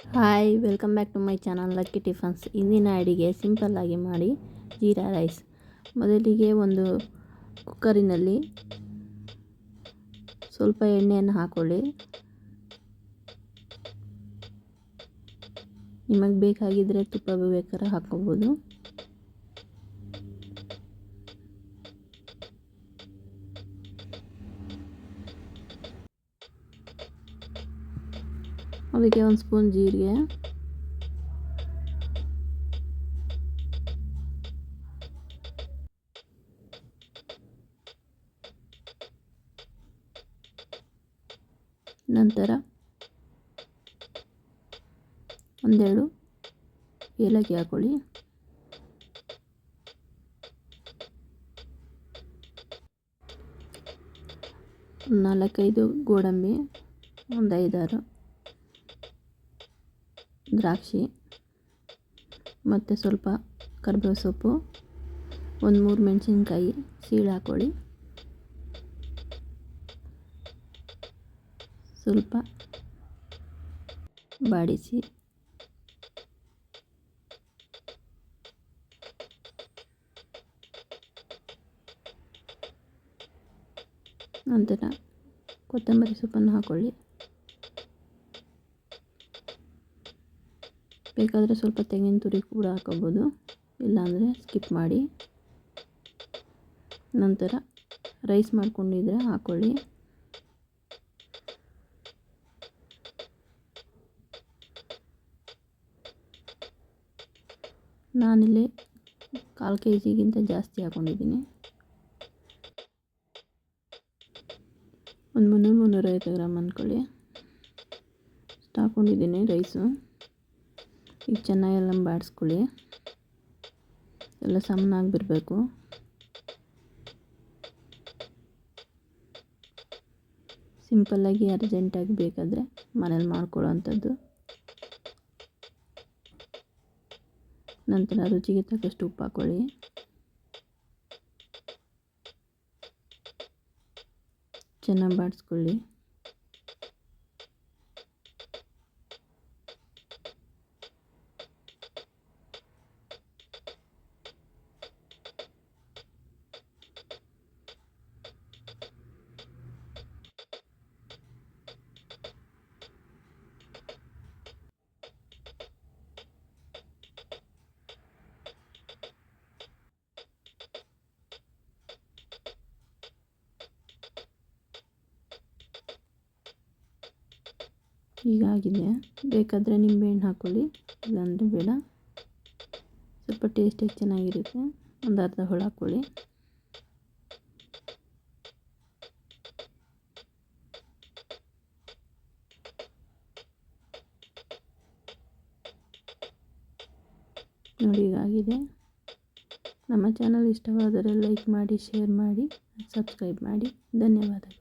Hi welcome back to my channel lucky tiffins ಇಂದಿನ ಅಡಿಗೆ ಸಿಂಪಲ್ಲಾಗಿ ಮಾಡಿ ಜೀರಾ ರೈಸ್ ಮೊದಲಿಗೆ ಒಂದು ಕುಕ್ಕರಿನಲ್ಲಿ ಸ್ವಲ್ಪ ಎಣ್ಣೆಯನ್ನು ಹಾಕ್ಕೊಳ್ಳಿ ನಿಮಗೆ ಬೇಕಾಗಿದ್ದರೆ ತುಪ್ಪ ಬೇಕಾದ್ರೆ ಹಾಕ್ಕೋಬೋದು. ಅದಕ್ಕೆ ಒಂದು ಸ್ಪೂನ್ ಜೀರಿಗೆ. ನಂತರ ಒಂದೆರಡು ಏಲಕ್ಕಿ ಹಾಕೊಳ್ಳಿ. ನಾಲ್ಕೈದು ಗೋಡಂಬಿ ಒಂದು ಐದಾರು ದ್ರಾಕ್ಷಿ, ಮತ್ತು ಸ್ವಲ್ಪ ಕರಿಬೇವು ಸೊಪ್ಪು, ಒಂದು ಮೂರು ಮೆಣಸಿನ್ಕಾಯಿ ಸೀಳು ಹಾಕ್ಕೊಳ್ಳಿ ಸ್ವಲ್ಪ ಬಾಡಿಸಿ, ನಂತರ ಕೊತ್ತಂಬರಿ ಸೊಪ್ಪನ್ನು ಹಾಕ್ಕೊಳ್ಳಿ ಬೇಕಾದರೆ ಸ್ವಲ್ಪ ತೆಂಗಿನ ತುರಿ ಕೂಡ ಹಾಕೋಬೋದು. ಇಲ್ಲಾಂದರೆ ಸ್ಕಿಪ್ ಮಾಡಿ. ನಂತರ ರೈಸ್ ಮಾಡ್ಕೊಂಡಿದ್ರೆ ಹಾಕ್ಕೊಳ್ಳಿ ನಾನಿಲ್ಲಿ ಕಾಲು ಕೆ ಜಿಗಿಂತ ಜಾಸ್ತಿ ಹಾಕ್ಕೊಂಡಿದ್ದೀನಿ ಒಂದು ಮುನ್ನೂರು ಮುನ್ನೂರೈವತ್ತು ಗ್ರಾಮ್ ಅಂದ್ಕೊಳ್ಳಿ ಹಾಕ್ಕೊಂಡಿದ್ದೀನಿ ರೈಸು ಈಗ ಚೆನ್ನಾಗೆಲ್ಲ ಬಾಡಿಸ್ಕೊಳ್ಳಿ. ಎಲ್ಲ ಸಮನಾಗಿ ಬಿಡಬೇಕು ಸಿಂಪಲ್ಲಾಗಿ ಅರ್ಜೆಂಟಾಗಿ ಬೇಕಾದರೆ ಮನೇಲಿ ಮಾಡ್ಕೊಳ್ಳೋ ಅಂಥದ್ದು ನಂತರ ರುಚಿಗೆ ತಕ್ಕಷ್ಟು ಉಪ್ಪು ಹಾಕ್ಕೊಳ್ಳಿ. ಚೆನ್ನಾಗಿ ಬಾಡಿಸ್ಕೊಳ್ಳಿ. ಹೀಗಾಗಿದೆ. ಬೇಕಾದರೆ ನಿಂಬೆಹಣ್ಣು ಹಾಕ್ಕೊಳ್ಳಿ ಇಲ್ಲಾಂದರೆ ಬೇಡ. ಸ್ವಲ್ಪ ಟೇಸ್ಟಿಗೆ ಚೆನ್ನಾಗಿರುತ್ತೆ, ಒಂದು ಅರ್ಧ ಹೊಳ ಹಾಕ್ಕೊಳ್ಳಿ ನೋಡಿ ಹೀಗಾಗಿದೆ. ನಮ್ಮ ಚಾನಲ್ ಇಷ್ಟವಾದರೆ ಲೈಕ್ ಮಾಡಿ ಶೇರ್ ಮಾಡಿ ಸಬ್ಸ್ಕ್ರೈಬ್ ಮಾಡಿ. ಧನ್ಯವಾದಗಳು.